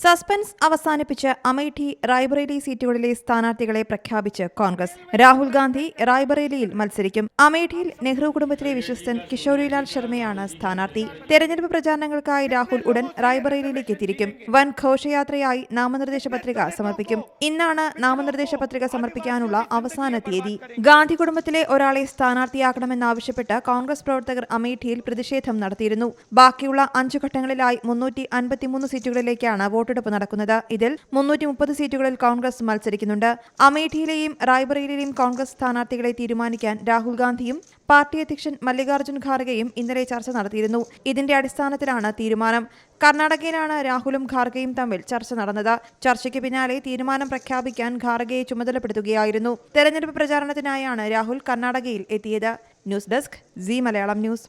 Suspense അവസാനിപ്പിച്ച് അമേഠി റായ്ബറേലി സീറ്റുകളിലെ സ്ഥാനാർത്ഥികളെ പ്രഖ്യാപിച്ച് കോൺഗ്രസ്. രാഹുൽ ഗാന്ധി റായ്ബറേലിയിൽ മത്സരിക്കും. അമേഠിയിൽ നെഹ്റു കുടുംബത്തിലെ വിശ്വസ്തൻ കിഷോരിലാൽ ശർമ്മയാണ് സ്ഥാനാർത്ഥി. തെരഞ്ഞെടുപ്പ് പ്രചാരണങ്ങൾക്കായി രാഹുൽ ഉടൻ റായ്ബറേലിയിലേക്ക് തിരിക്കും. വൻ ഘോഷയാത്രയായി നാമനിർദ്ദേശ പത്രിക സമർപ്പിക്കും. ഇന്നാണ് നാമനിർദ്ദേശ പത്രിക സമർപ്പിക്കാനുള്ള അവസാന തീയതി. ഗാന്ധി കുടുംബത്തിലെ ഒരാളെ സ്ഥാനാർത്ഥിയാക്കണമെന്നാവശ്യപ്പെട്ട് കോൺഗ്രസ് പ്രവർത്തകർ അമേഠിയിൽ പ്രതിഷേധം നടത്തിയിരുന്നു. ബാക്കിയുള്ള അഞ്ചു ഘട്ടങ്ങളിലായി മുന്നൂറ്റി അൻപത്തിമൂന്ന് സീറ്റുകളിലേക്കാണ് വോട്ടെടുപ്പ് നടക്കുന്നത്. ഇതിൽ മുന്നൂറ്റി മുപ്പത് സീറ്റുകളിൽ കോൺഗ്രസ് മത്സരിക്കുന്നുണ്ട്. അമേഠിയിലെയും റായ്ബറേലിയിലെയും കോൺഗ്രസ് സ്ഥാനാർത്ഥികളെ തീരുമാനിക്കാൻ രാഹുൽ ഗാന്ധിയും പാർട്ടി അധ്യക്ഷൻ മല്ലികാർജുൻ ഖാർഗെയും ഇന്നലെ ചർച്ച നടത്തിയിരുന്നു. ഇതിന്റെ അടിസ്ഥാനത്തിലാണ് തീരുമാനം. കർണാടകയിലാണ് രാഹുലും ഖാർഗെയും തമ്മിൽ ചർച്ച നടന്നത്. ചർച്ചയ്ക്ക് പിന്നാലെ തീരുമാനം പ്രഖ്യാപിക്കാൻ ഖാർഗെയെ ചുമതലപ്പെടുത്തുകയായിരുന്നു. തെരഞ്ഞെടുപ്പ് പ്രചാരണത്തിനായാണ് രാഹുൽ കർണാടകയിൽ എത്തിയത്. News desk C Malayalam news.